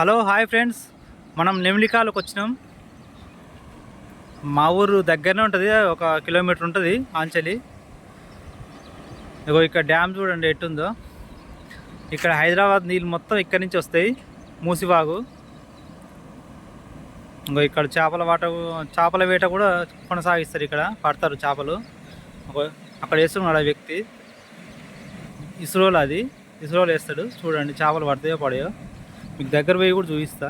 Hello hi friends. మనం నెమిలికాలకు వచ్చినాం. మా ఊరు దగ్గరనే ఉంటుంది ఒక కిలోమీటర్ ఉంటుంది ఆంచలి. ఇగో ఇక్కడ డ్యామ్ చూడండి ఎట్టుందో. ఇక్కడ హైదరాబాద్ నీళ్ళు మొత్తం ఇక్కడి నుంచి వస్తాయి మూసివాగు. ఇంకో ఇక్కడ చేపల వాట చేపల వేట కూడా కొనసాగిస్తారు ఇక్కడ పడతారు చేపలు. ఒక- అక్కడ వేస్తున్నాడు ఆ వ్యక్తి. ఇస్రోలో అది ఇస్రోలో వేస్తాడు చూడండి చేపలు పడతాయో పడయో. మీకు దగ్గర పోయి కూడా చూపిస్తా.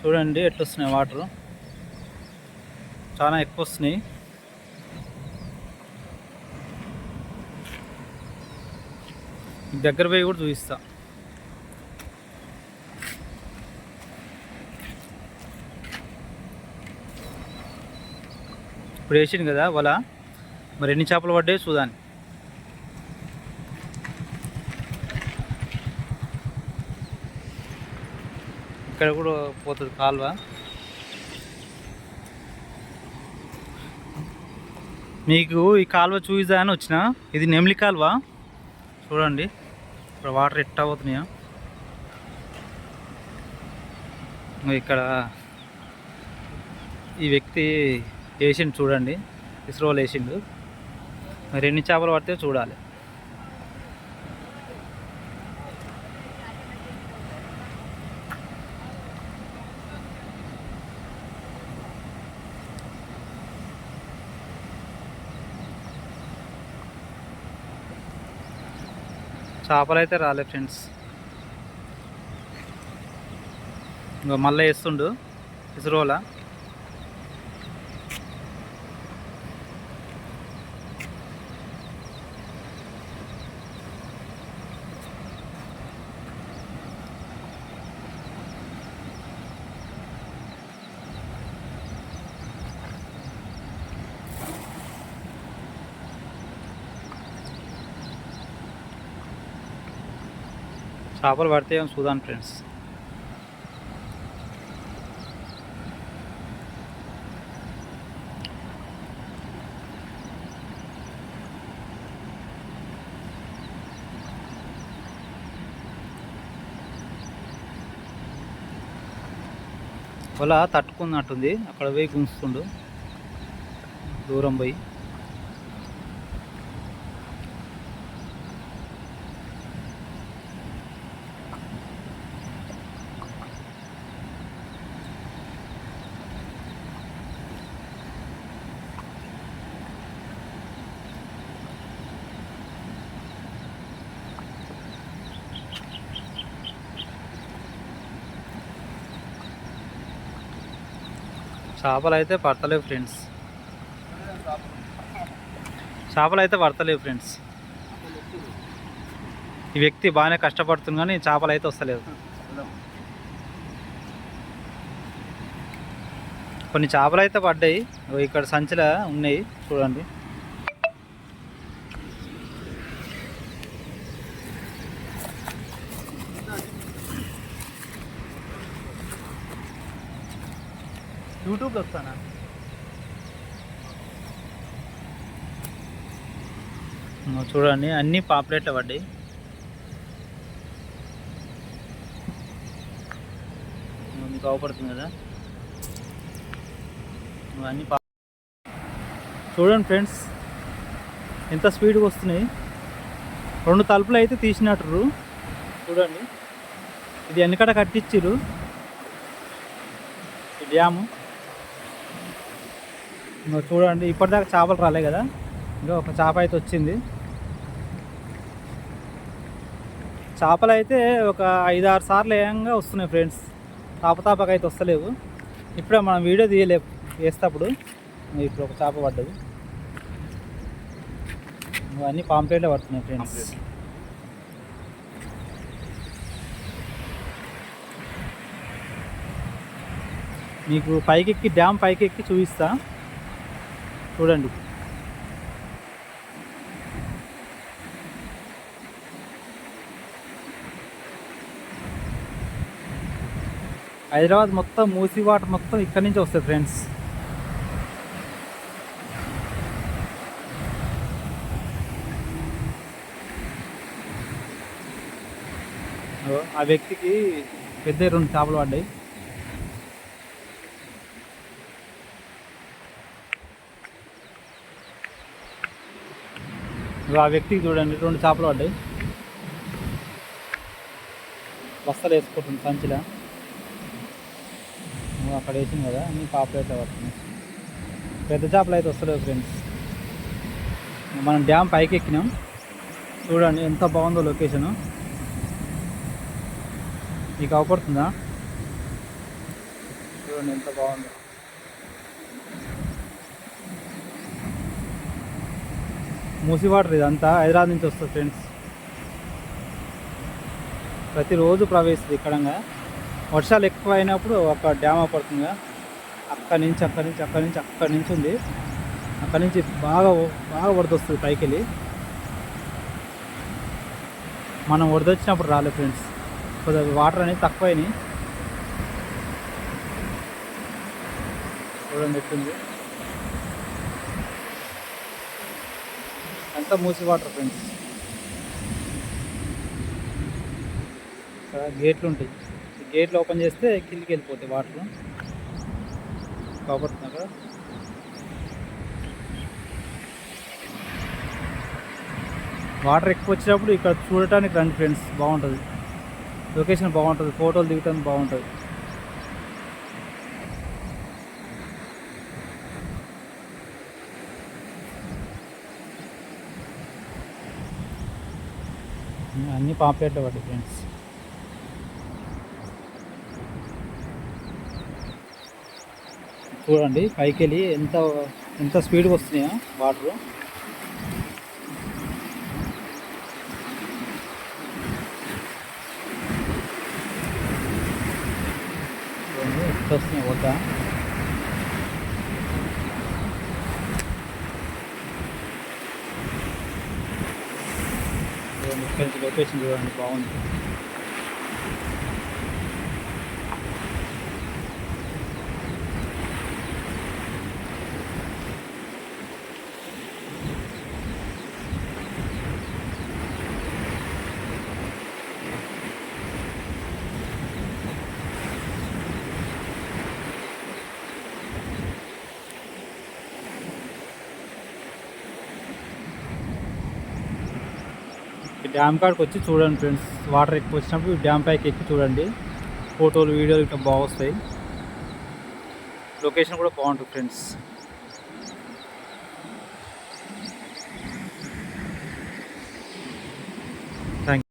చూడండి ఎట్లా వస్తున్నాయి వాటర్? చాలా ఎక్కువ వస్తున్నాయి మీకు దగ్గర పోయి కూడా చూపిస్తా. ఇప్పుడు వేసింది కదా వల. మరి ఎన్ని చేపలు పడ్డాయి చూదాన్ని ఇక్కడ కూడా పోతుంది కాలువ. మీకు ఈ కాలువ చూయిదా అని వచ్చిన. ఇది నెమిలి కాలువ. చూడండి. ఇక్కడ వాటర్ ఎట్టా అవుతున్నాయా ఇక్కడ ఈ వ్యక్తి వేసిండు చూడండి. ఇస్రోలు వేసిండు. మరి ఎన్ని చేపలు పడితే చూడాలి. చేపలు అయితే రాలే ఫ్రెండ్స్ ఇంకా మళ్ళీ వేస్తుండు. ఇసురోలా. చేపలు పడితే చూద్దాం ఫ్రెండ్స్ వల తట్టుకున్నట్టుంది. అక్కడ పోయి గుంజుతుండు. దూరం పోయి. చేపలు అయితే పడతలేవు ఫ్రెండ్స్. చేపలు అయితే పడతలేవు ఫ్రెండ్స్. ఈ వ్యక్తి బాగానే కష్టపడుతుంది కానీ చేపలు అయితే వస్తలేవు. కొన్ని చేపలు అయితే పడ్డాయి ఇక్కడ సంచిలో ఉన్నాయి చూడండి. యూట్యూబ్లో వస్తానా? చూడండి అన్నీ పాపులేట్లు పడ్డాయి. మీకు అవపడుతుంది కదా? ఇవన్నీ పా చూడండి ఫ్రెండ్స్ ఎంత స్పీడ్గా వస్తున్నాయి. రెండు తలుపులు అయితే తీసినట్టు చూడండి ఇది వెనకట కట్టించారు డ్యాము. చూడండి ఇప్పటిదాకా చేపలు రాలే కదా. ఇంకా ఒక చేప అయితే వచ్చింది. చేపలు అయితే ఒక ఐదు ఆరు సార్లు ఏకంగా వస్తున్నాయి ఫ్రెండ్స్. తాపతాపక అయితే వస్తలేవు. ఇప్పుడే మనం వీడియో తీయలే వేస్తప్పుడు ఇప్పుడు ఒక చేప పడ్డది. ఇవన్నీ పాంప్లెట్లే పడుతున్నాయి ఫ్రెండ్స్. మీకు పైకెక్కి డ్యామ్ పైకెక్కి చూపిస్తాను చూడండి. హైదరాబాద్ మొత్తం మూసి వాటర్ మొత్తం ఇక్కడి నుంచి వస్తాయి ఫ్రెండ్స్ ఆ వ్యక్తికి పెద్ద రెండు చేపలు పడ్డాయి. ఆ వ్యక్తికి చూడండి రెండు చేపలు పడ్డాయి. బస్తలు వేసుకుంటుంది సంచిలో. అక్కడ వేసింది కదా అన్ని పాపలేట్ పడుతున్నాయి. పెద్ద చేపలు అయితే వస్తలేవు ఫ్రెండ్స్ మనం డ్యామ్ పైకి ఎక్కినాం. చూడండి ఎంత బాగుందో లొకేషను మీకు అవపడుతుందా? చూడండి ఎంత బాగుందో. మూసి వాటర్ ఇదంతా హైదరాబాద్ నుంచి వస్తుంది ఫ్రెండ్స్. ప్రతిరోజు ప్రవేశిస్తుంది ఇక్కడంగా వర్షాలు ఎక్కువ అయినప్పుడు ఒక డ్యామ్ పడుతుంది అక్కడి నుంచి అక్కడి నుంచి అక్కడి నుంచి అక్కడి నుంచి ఉంది. అక్కడి నుంచి బాగా బాగా వరదొస్తుంది పైకి వెళ్ళి మనం వరదొచ్చినప్పుడు రాలేదు ఫ్రెండ్స్. కొద్దిగా వాటర్ అనేది తక్కువైనాయి. చూడండి ఎట్టుంది అంతా మూసి వాటర్ ఫ్రెండ్స్ ఇక్కడ గేట్లు ఉంటాయి గేట్లు ఓపెన్ చేస్తే కిందికి వెళ్ళిపోతాయి వాటర్. కాబట్టి అక్కడ వాటర్ ఎక్కువ వచ్చినప్పుడు ఇక్కడ చూడటానికి రండి ఫ్రెండ్స్. బాగుంటుంది. లొకేషన్ బాగుంటుంది. ఫోటోలు దిగటానికి బాగుంటుంది. అన్నీ పాంప్లెట్లు వాటి ఫ్రెండ్స్ చూడండి పైకి వెళ్ళి ఎంత ఎంత స్పీడ్గా వస్తున్నాయో వాటర్ ఎంత వస్తున్నాయి వద్ద చూడండి లొకేషన్ చూడండి బాగుంది. డ్యామ్ కాడికి వచ్చి చూడండి ఫ్రెండ్స్. వాటర్ ఎక్కువ వచ్చినప్పుడు డ్యామ్ పైకి ఎక్కి చూడండి. ఫోటోలు వీడియోలు ఇట్లా బాగా వస్తాయి. లొకేషన్ కూడా బాగుంటుంది ఫ్రెండ్స్.